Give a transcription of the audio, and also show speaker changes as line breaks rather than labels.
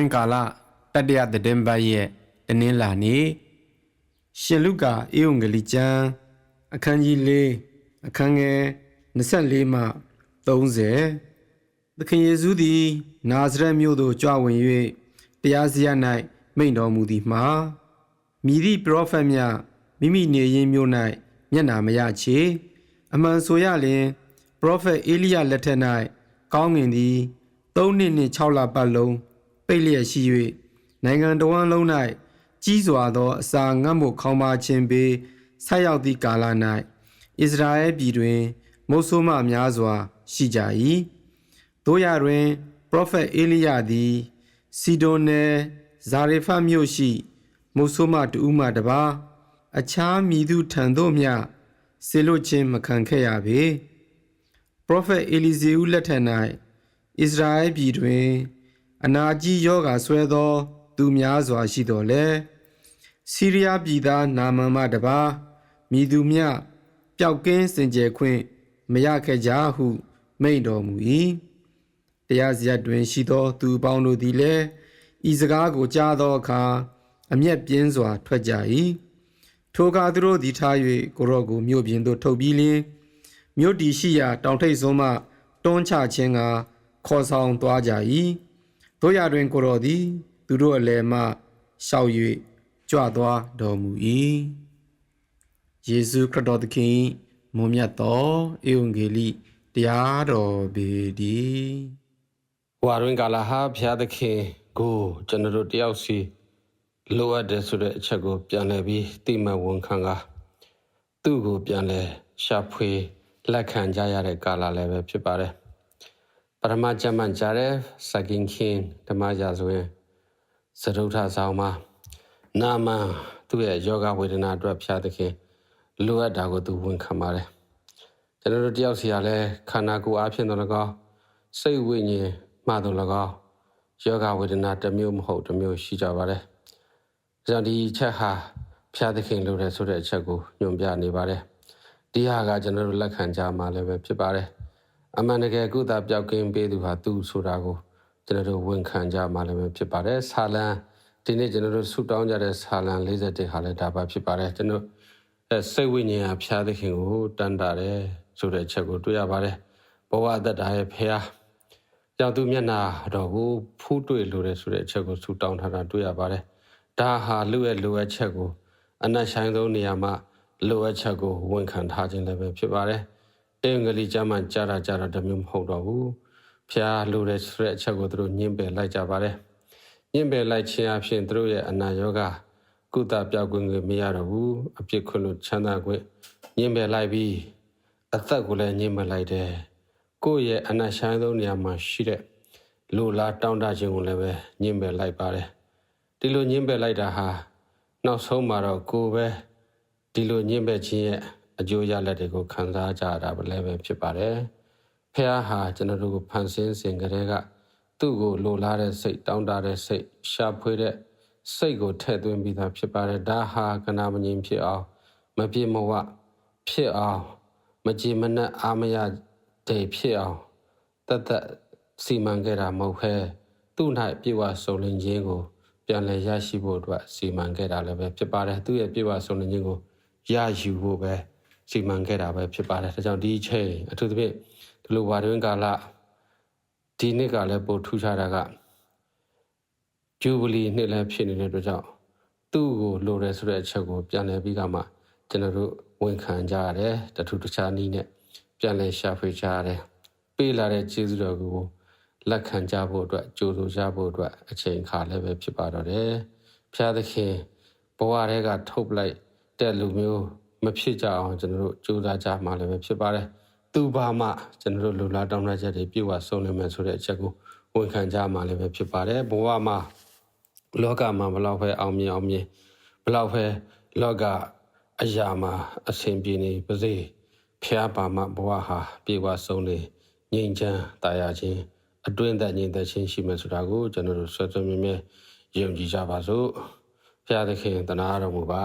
တွင်ကာလတတရသတင်ပတ်ရဲ့တနင်္လာနေ့ရှင်လုကာဧဝံဂေလိကျမ်းအခန်းကြီး၄အခန်းငယ်24မှ30သခင်ယေရှုသည်နာဇရက်မြို့သို့ကြွဝင်၍တရားစရာ၌မိန့်တော်မူသည်မှာမိသည့်ပရောဖက်မြမိမိနေရင်းမြို့၌မျက်နာမရချေအမှန်ဆိုရလျင်ပရောဖက်အေလိယလက်ထက်၌ကောင်းငင်သည်၃နှစ်နှင့်6လပတ်လုံး ပိတ်လျက်ရှိ၍နိုင်ငံတော်ဝန်လုံး၌ကြီးစွာသောအစာငတ်မှုခေါင်းပါခြင်းပေဆက်ရောက်သည့်ကာလ၌ဣသရေလပြည်တွင် မုတ်ဆိုးမများစွာ ရှိကြ၏တို့ရတွင်ပရောဖက်အေလိယသည်စီဒိုနယ်ဇာရေဖတ်မြို့ရှိ မုတ်ဆိုးမတူဦးမှတပါအခြားမည်သူထံသို့မျှဆေလွတ်ခြင်းမခံခဲ့ရပေပရောဖက်အေလီဇေဦးလက်ထက်၌ဣသရေလပြည်တွင် အနာကြီးယောဂါဆွဲသော သူများစွာရှိတော်လဲစီးရီးယားပြည်သားနာမန်မှတပါမိသူမြပျောက်ကင်းစင်ကြယ်ခွင့်မရခဲ့ကြဟု မိန့်တော်မူ၏တရားစရပ်တွင်ရှိသော သူပေါင်းတို့သည်လည်းဤစကားကိုကြားသောအခါအမျက်ပြင်းစွာ ထွက်ကြ၏ထိုအခါသူတို့သည်ထား၍ကိုရော့ကိုမြို့ပြင်သို့ထုတ်ပြီးလျှင်မြို့တီရှိရာ တောင်ထိပ်စွန်းမှတွန်းချခြင်းကခေါ်ဆောင်သွားကြ၏ တို့ရတွင်ကိုရော့သည် သူတို့အလယ်မှရှောက်၍ကြွသွားတော်မူ၏ယေရှုခရစ်တော်သခင်၏မွန်မြတ်သောဧဝံဂေလိတရားတော်ပေတည်း
ဝါရင်ကာလာဟာဘုရားသခင်ကိုကျွန်တော်တို့တယောက်စီလိုအပ်တယ်ဆိုတဲ့အချက်ကို ပြန်လည်ပြီးတိမှတ်ဝန်ခံကသူ့ကိုပြန်လည်ရှာဖွေလက်ခံကြရတဲ့ကာလလည်းပဲဖြစ်ပါတယ် ပရမကျမ်းမှန်ကြတဲ့စကင်ခင်ဓမ္မရာဆိုရင်သရုထဆောင်မှာနာမန်သူ့ရဲ့ယောဂဝေဒနာအတွက်ဘုရားသခင်လိုအပ်တာကိုသူဝန်ခံပါတယ်ကျွန်တော်တို့တယောက်စီကလည်းခန္ဓာကိုယ်အားဖြင့်တော့လည်းကောင်းစိတ်ဝိညာဉ်မှတော့၎င်းယောဂဝေဒနာတစ်မျိုးမဟုတ်တစ်မျိုးရှိကြပါတယ်။ဒါကြောင့်ဒီအချက်ဟာဖျားသခင်လိုတယ်ဆိုတဲ့အချက်ကိုညွှန်ပြနေပါတယ်။ဒီဟာကကျွန်တော်တို့လက်ခံကြမှာလည်းပဲဖြစ်ပါတယ်။ အမှန်တကယ်ကုသပျောက်ကင်းပေးသူဟာသူဆိုတာကိုကျွန်တော်တို့ဝန်ခံကြမှာလည်းပဲဖြစ်ပါတယ်။ဆာလံဒီနေ့ကျွန်တော်တို့ဆူတောင်းကြတဲ့ဆာလံ41ဟာလည်းဒါပါဖြစ်ပါတယ်။ကျွန်တော်အဲစိတ်ဝိညာဉ်ဟာဖျားသခင်ကိုတန်တာတယ်ဆိုတဲ့အချက်ကိုတွေ့ရပါတယ်။ဘဝအသက်တာရဲ့ဖျားကြောင့်သူမျက်နာတော်ကိုဖူးတွေ့လိုတယ်ဆိုတဲ့အချက်ကိုဆူတောင်းထားတာတွေ့ရပါတယ်။ဒါဟာလူရဲ့လိုအပ်ချက်ကိုအနက်ဆိုင်ဆုံးနေရာမှာလိုအပ်ချက်ကိုဝန်ခံထားခြင်းလည်းပဲဖြစ်ပါတယ်။ အင်္ဂလိပ်ကျမ်းမှာကြားတာကြားတာတမျိုးမဟုတ်တော့ဘူး။ဖျားလိုတယ်ဆိုတဲ့အချက်ကိုသူတို့ညှင်းပယ်လိုက်ကြပါတယ်။ညှင်းပယ်လိုက်ခြင်းအပြင်သူတို့ရဲ့အနာရောဂါကုသပြောက်ကွင်းကိုမရတော့ဘူး။အပြစ်ခွင့်လို့ချမ်းသာခွင့်ညှင်းပယ်လိုက်ပြီးအသက်ကိုလည်းညှင်းပယ်လိုက်တယ်။ကိုယ့်ရဲ့အနတ်ဆိုင်ဆုံးနေရာမှာရှိတဲ့လူလားတောင်းတခြင်းကိုလည်းပဲညှင်းပယ်လိုက်ပါတယ်ဒီလိုညှင်းပယ်လိုက်တာဟာနောက်ဆုံးမှာတော့ကိုယ်ပဲဒီလိုညှင်းပယ်ခြင်းရဲ့ အကျိုးရလဒ်တွေကိုခံစားကြရတာပဲလည်းပဲဖြစ်ပါတယ်ဖះဟာကျွန်တော်တို့ကိုဖန်ဆင်းစဉ်ကတည်းကသူ့ကိုလိုလားတဲ့စိတ်တောင်းတတဲ့စိတ်ရှာဖွေတဲ့စိတ်ကိုထည့်သွင်းပြီးသားဖြစ်ပါတယ်ဒါဟာကနာမငြိမ်ဖြစ်အောင်မပြေမဝဖြစ်အောင်မကြည်မနှက်အာမရတိတ်ဖြစ်အောင်တတ်တတ်စီမံခဲ့တာမဟုတ်ခဲသူ့၌ပြေဝစုံလင်ခြင်းကိုပြန်လည်ရရှိဖို့အတွက်စီမံခဲ့တာလည်းပဲဖြစ်ပါတယ်သူ့ရဲ့ပြေဝစုံလင်ခြင်းကိုရယူဖို့ပဲ စီမံခဲ့တာပဲဖြစ်ပါတယ်ဒါကြောင့်ဒီအချိန်အထူးသဖြင့်ဒီလိုဝါတွင်းကာလဒီနှစ်ကလည်းပို့ထူးခြားတာကဂျူဘလီနှစ်လည်းဖြစ်နေတဲ့အတွက်ကြောင့်သူ့ကိုလိုတယ်ဆိုတဲ့အချက်ကိုပြန်လည်ပြီးကမှကျွန်တော်တို့ဝန်ခံကြရတယ်တထူးတခြားနည်းနဲ့ပြန်လည်ရှာဖွေကြရတယ်ပေးလာတဲ့ကျေးဇူးတော်ကိုလက်ခံကြဖို့အတွက်ကြိုးဆိုကြဖို့အတွက်အချိန်ခါလည်းပဲဖြစ်ပါတော့တယ်ဖျားသခင်ဘဝတွေကထုတ်လိုက်တဲ့လူမျိုး မဖြစ်ကြအောင်ကျွန်တော်တို့ကြိုးစားကြမှာလည်းပဲဖြစ်ပါတယ်သူပါမှကျွန်တော်တို့လူလာတောင်းတချက်တွေပြေဝဆုံးနေမယ်ဆိုတဲ့အချက်ကိုဝန်ခံကြမှာလည်းပဲဖြစ်ပါတယ်ဘဝမှာလောကမှာဘလောက်ပဲအောင်မြင်အောင်မြင်ဘလောက်ပဲလောကအရာမှာအဆင်ပြေနေပါစေဖျားပါမဘဝဟာပြေဝဆုံးနေငြိမ်ချမ်းတာယာခြင်းအတွင်းသက်ငြိမ်သက်ခြင်းရှိမယ်ဆိုတာကိုကျွန်တော်တို့ဆွေးဆွေးမြဲမြဲယုံကြည်ကြပါစို့ဖျားသခင်တနာတော်မူပါ